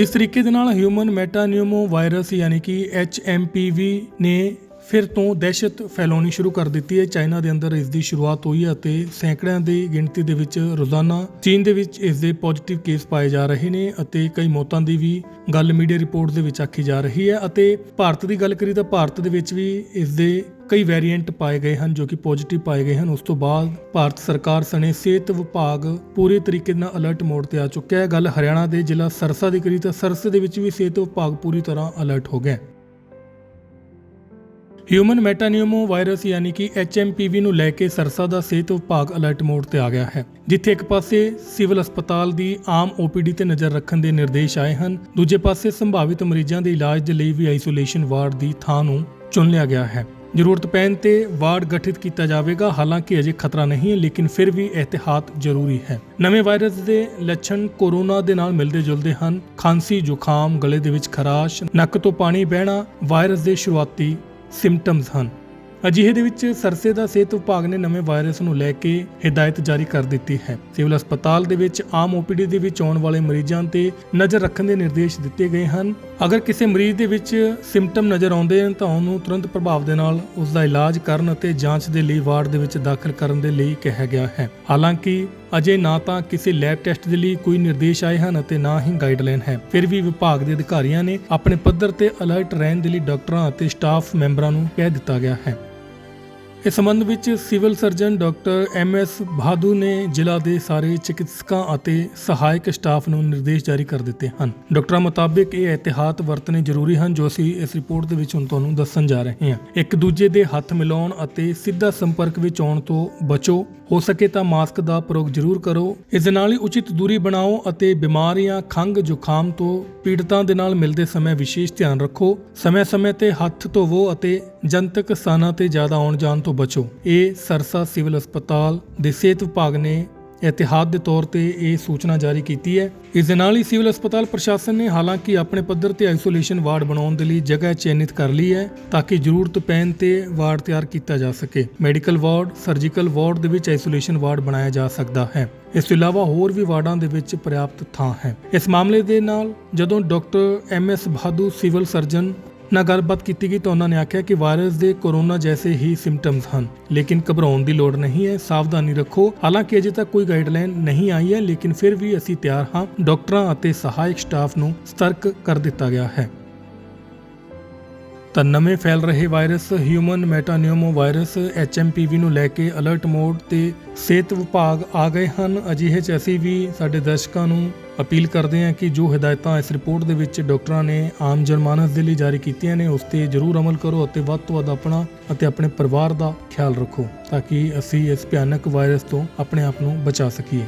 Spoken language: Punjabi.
ਜਿਸ ਤਰੀਕੇ ਦੇ ਨਾਲ ਹਿਊਮਨ ਮੈਟਾਨਿਊਮੋ ਵਾਇਰਸ ਯਾਨੀ ਕਿ HMPV ਨੇ ਫਿਰ ਤੋਂ ਦਹਿਸ਼ਤ ਫੈਲਾਉਣੀ ਸ਼ੁਰੂ ਕਰ ਦਿੱਤੀ ਹੈ। ਚਾਈਨਾ ਦੇ ਅੰਦਰ ਇਸ ਦੀ ਸ਼ੁਰੂਆਤ ਹੋਈ ਹੈ ਅਤੇ ਸੈਂਕੜਿਆਂ ਦੀ ਗਿਣਤੀ ਦੇ ਵਿੱਚ ਰੋਜ਼ਾਨਾ ਚੀਨ ਦੇ ਵਿੱਚ ਇਸ ਦੇ ਪੋਜ਼ਿਟਿਵ ਕੇਸ ਪਾਏ ਜਾ ਰਹੇ ਨੇ ਅਤੇ ਕਈ ਮੌਤਾਂ ਦੀ ਵੀ ਗੱਲ ਮੀਡੀਆ ਰਿਪੋਰਟ ਦੇ ਵਿੱਚ ਆਖੀ ਜਾ ਰਹੀ ਹੈ। ਅਤੇ ਭਾਰਤ ਦੀ ਗੱਲ ਕਰੀ ਤਾਂ ਭਾਰਤ ਦੇ ਵਿੱਚ ਵੀ ਇਸ ਦੇ ਕਈ ਵੇਰੀਐਂਟ ਪਾਏ ਗਏ ਹਨ ਜੋ ਕਿ ਪੋਜ਼ਿਟਿਵ ਪਾਏ ਗਏ ਹਨ। ਉਸ ਤੋਂ ਬਾਅਦ ਭਾਰਤ ਸਰਕਾਰ ਸਣੇ ਸਿਹਤ ਵਿਭਾਗ ਪੂਰੇ ਤਰੀਕੇ ਨਾਲ ਅਲਰਟ ਮੋਡ ਤੇ ਆ ਚੁੱਕਿਆ ਹੈ। ਗੱਲ ਹਰਿਆਣਾ ਦੇ ਜ਼ਿਲ੍ਹਾ ਸਰਸਾ ਦੀ ਕਰੀ ਤਾਂ ਸਰਸੇ ਦੇ ਵਿੱਚ ਵੀ ਸਿਹਤ ਵਿਭਾਗ ਪੂਰੀ ਤਰ੍ਹਾਂ ਅਲਰਟ ਹੋ ਗਿਆ ਹਿਊਮਨ ਮੈਟਾਨਿਊਮੋ ਵਾਇਰਸ ਯਾਨੀ ਕਿ HMPV ਨੂੰ ਲੈ ਕੇ ਸਰਸਾ ਦਾ ਸਿਹਤ ਵਿਭਾਗ ਅਲਰਟ ਮੋਡ ਤੇ ਆ ਗਿਆ ਹੈ, ਜਿੱਥੇ ਇੱਕ ਪਾਸੇ ਸਿਵਲ ਹਸਪਤਾਲ ਦੀ ਆਮ OPD ਤੇ ਨਜ਼ਰ ਰੱਖਣ ਦੇ ਨਿਰਦੇਸ਼ ਆਏ ਹਨ, ਦੂਜੇ ਪਾਸੇ ਸੰਭਾਵਿਤ ਮਰੀਜ਼ਾਂ ਦੇ ਇਲਾਜ ਦੇ ਲਈ ਵੀ ਆਈਸੋਲੇਸ਼ਨ ਵਾਰਡ ਦੀ ਥਾਂ ਨੂੰ ਚੁਣ ਲਿਆ ਗਿਆ ਹੈ। ਜ਼ਰੂਰਤ ਪੈਣ ਤੇ ਵਾਰਡ ਗਠਿਤ ਕੀਤਾ ਜਾਵੇਗਾ, ਹਾਲਾਂਕਿ ਅਜੇ ਖਤਰਾ ਨਹੀਂ ਹੈ, ਲੇਕਿਨ ਫਿਰ ਵੀ ਇਹਤਿਆਤ ਜ਼ਰੂਰੀ ਹੈ। ਨਵੇਂ ਵਾਇਰਸ ਦੇ ਲੱਛਣ ਕੋਰੋਨਾ ਦੇ ਨਾਲ ਮਿਲਦੇ ਜੁਲਦੇ ਹਨ, ਖਾਂਸੀ, ਜ਼ੁਕਾਮ, ਗਲੇ ਦੇ ਵਿੱਚ ਖਰਾਸ਼, ਨੱਕ ਤੋਂ ਪਾਣੀ ਬਹਿਣਾ ਵਾਇਰਸ ਦੇ ਸ਼ੁਰੂਆਤੀ ਸਿੰਪਟਮਸ ਹਨ। ਅਜਿਹੇ ਦੇ ਵਿੱਚ ਸਰਸੇ ਦਾ ਸਿਹਤ ਵਿਭਾਗ ਨੇ ਨਵੇਂ ਵਾਇਰਸ ਨੂੰ ਲੈ ਕੇ ਹਦਾਇਤ ਜਾਰੀ ਕਰ ਦਿੱਤੀ ਹੈ। ਸਿਵਲ ਹਸਪਤਾਲ ਦੇ ਵਿੱਚ ਆਮ OPD ਦੇ ਵਿੱਚ ਆਉਣ ਵਾਲੇ ਮਰੀਜ਼ਾਂ ਤੇ ਨਜ਼ਰ ਰੱਖਣ ਦੇ ਨਿਰਦੇਸ਼ ਦਿੱਤੇ ਗਏ ਹਨ। ਅਗਰ ਕਿਸੇ ਮਰੀਜ਼ ਦੇ ਵਿੱਚ ਸਿੰਪਟਮ ਨਜ਼ਰ ਆਉਂਦੇ ਹਨ ਤਾਂ ਉਹਨੂੰ ਤੁਰੰਤ ਪ੍ਰਭਾਵ ਦੇ ਨਾਲ ਉਸ ਦਾ ਇਲਾਜ ਕਰਨ ਅਤੇ ਜਾਂਚ ਦੇ ਲਈ ਵਾਰਡ ਦੇ ਵਿੱਚ ਦਾਖਲ ਕਰਨ ਦੇ ਲਈ ਕਿਹਾ ਗਿਆ ਹੈ। ਹਾਲਾਂਕਿ, ਅਜੇ ਨਾ ਤਾਂ ਕਿਸੇ ਲੈਬ ਟੈਸਟ ਦੇ ਲਈ ਕੋਈ ਨਿਰਦੇਸ਼ ਆਏ ਹਨ ਅਤੇ ਨਾ ਹੀ ਗਾਈਡਲਾਈਨ ਹੈ। ਫਿਰ ਵੀ ਵਿਭਾਗ ਦੇ ਅਧਿਕਾਰੀਆਂ ਨੇ ਆਪਣੇ ਪੱਧਰ ਤੇ ਅਲਰਟ ਰਹਿਣ ਦੇ ਲਈ ਡਾਕਟਰਾਂ ਅਤੇ ਸਟਾਫ ਮੈਂਬਰਾਂ ਨੂੰ ਕਹਿ ਦਿੱਤਾ ਗਿਆ ਹੈ। ਇਸ ਸੰਬੰਧ ਵਿੱਚ civil surgeon doctor M S Bhadu ਨੇ ਜ਼ਿਲ੍ਹਾ ਦੇ ਸਾਰੇ ਚਿਕਿਤਸਕਾਂ ਅਤੇ ਸਹਾਇਕ ਸਟਾਫ ਨੂੰ ਨਿਰਦੇਸ਼ ਜਾਰੀ ਕਰ ਦਿੱਤੇ ਹਨ। ਡਾਕਟਰਾਂ ਮੁਤਾਬਿਕ ਇਹ ਇhtiyਾਤ ਵਰਤਣੇ ਜ਼ਰੂਰੀ ਹਨ ਜੋ ਅਸੀਂ ਇਸ ਰਿਪੋਰਟ ਦੇ ਵਿੱਚ ਹੁਣ ਤੁਹਾਨੂੰ ਦੱਸਣ ਜਾ ਰਹੇ ਹਾਂ। ਇੱਕ ਦੂਜੇ ਦੇ ਹੱਥ ਮਿਲਾਉਣ ਅਤੇ ਸਿੱਧਾ ਸੰਪਰਕ ਵਿੱਚ ਆਉਣ ਤੋਂ ਬਚੋ। ਹੋ ਸਕੇ ਤਾਂ ਮਾਸਕ ਦਾ ਪ੍ਰਯੋਗ ਜ਼ਰੂਰ ਕਰੋ। ਇਸ ਦੇ ਨਾਲ ਹੀ ਉਚਿਤ ਦੂਰੀ ਬਣਾਓ ਅਤੇ ਬਿਮਾਰੀਆਂ ਖੰਗ ਜ਼ੁਕਾਮ ਤੋਂ ਪੀੜਤਾਂ ਦੇ ਨਾਲ ਮਿਲਦੇ ਸਮੇਂ ਵਿਸ਼ੇਸ਼ ਧਿਆਨ ਰੱਖੋ। ਸਮੇਂ-ਸਮੇਂ ਤੇ ਹੱਥ ਧੋਵੋ ਅਤੇ ਜਨਤਕ ਸਥਾਨਾਂ ਤੇ ਜ਼ਿਆਦਾ ਆਉਣ ਜਾਣ ਤੋਂ ਬਚੋ। ਇਹ ਸਰਸਾ ਸਿਵਲ ਹਸਪਤਾਲ ਦੇ ਸਿਹਤ ਵਿਭਾਗ ਨੇ ਇਤਿਹਾਦ ਦੇ ਤੌਰ ਤੇ ਇਹ ਸੂਚਨਾ ਜਾਰੀ ਕੀਤੀ ਹੈ। ਇਸ ਦੇ ਨਾਲ ਹੀ ਸਿਵਲ ਹਸਪਤਾਲ ਪ੍ਰਸ਼ਾਸਨ ਨੇ ਹਾਲਾਂਕਿ ਆਪਣੇ ਪੱਧਰ ਤੇ ਆਈਸੋਲੇਸ਼ਨ ਵਾਰਡ ਬਣਾਉਣ ਦੇ ਲਈ ਜਗ੍ਹਾ ਚਿੰਨ੍ਹਿਤ ਕਰ ਲਈ ਹੈ ਤਾਂ ਕਿ ਜ਼ਰੂਰਤ ਪੈਣ ਤੇ ਵਾਰਡ ਤਿਆਰ ਕੀਤਾ ਜਾ ਸਕੇ। ਮੈਡੀਕਲ ਵਾਰਡ, ਸਰਜੀਕਲ ਵਾਰਡ ਦੇ ਵਿੱਚ ਆਈਸੋਲੇਸ਼ਨ ਵਾਰਡ ਬਣਾਇਆ ਜਾ ਸਕਦਾ ਹੈ। ਇਸ ਤੋਂ ਇਲਾਵਾ ਹੋਰ ਵੀ ਵਾਰਡਾਂ ਦੇ ਵਿੱਚ ਪ੍ਰਿਆਪਤ ਥਾਂ ਹੈ। ਇਸ ਮਾਮਲੇ ਦੇ ਨਾਲ ਜਦੋਂ doctor M S Bhadu civil surgeon ਨਾਲ ਗੱਲਬਾਤ ਕੀਤੀ ਗਈ ਤਾਂ ਉਹਨਾਂ ਨੇ ਆਖਿਆ ਕਿ ਵਾਇਰਸ ਦੇ ਕੋਰੋਨਾ ਜੈਸੇ ਹੀ ਸਿੰਪਟਮਸ ਹਨ, ਲੇਕਿਨ ਘਬਰਾਉਣ ਦੀ ਲੋੜ ਨਹੀਂ ਹੈ, ਸਾਵਧਾਨੀ ਰੱਖੋ। ਹਾਲਾਂਕਿ ਅਜੇ ਤੱਕ ਕੋਈ ਗਾਈਡਲਾਈਨ ਨਹੀਂ ਆਈ ਹੈ, ਲੇਕਿਨ ਫਿਰ ਵੀ ਅਸੀਂ ਤਿਆਰ ਹਾਂ। ਡਾਕਟਰਾਂ ਅਤੇ ਸਹਾਇਕ ਸਟਾਫ ਨੂੰ ਸਤਰਕ ਕਰ ਦਿੱਤਾ ਗਿਆ ਹੈ। ਤਾਂ ਨਵੇਂ ਫੈਲ ਰਹੇ virus human metapneumovirus HMPV ਨੂੰ ਲੈ ਕੇ ਅਲਰਟ ਮੋਡ ਤੇ ਸਿਹਤ ਵਿਭਾਗ ਆ ਗਏ ਹਨ। ਅਜਿਹੇ ਚ ਅਸੀਂ ਵੀ ਸਾਡੇ ਦਰਸ਼ਕਾਂ ਨੂੰ ਅਪੀਲ ਕਰਦੇ ਹਾਂ ਕਿ ਜੋ ਹਦਾਇਤਾਂ ਇਸ ਰਿਪੋਰਟ ਦੇ ਵਿੱਚ ਡਾਕਟਰਾਂ ਨੇ ਆਮ ਜਨਮਾਨਸ ਦੇ ਲਈ ਜਾਰੀ ਕੀਤੀਆਂ ਨੇ, ਉਸ ਤੇ ਜ਼ਰੂਰ ਅਮਲ ਕਰੋ ਅਤੇ ਵੱਧ ਤੋਂ ਵੱਧ ਆਪਣਾ ਅਤੇ ਆਪਣੇ ਪਰਿਵਾਰ ਦਾ ਖਿਆਲ ਰੱਖੋ, ਤਾਂ ਕਿ ਅਸੀਂ ਇਸ ਭਿਆਨਕ ਵਾਇਰਸ ਤੋਂ ਆਪਣੇ ਆਪ ਨੂੰ ਬਚਾ ਸਕੀਏ।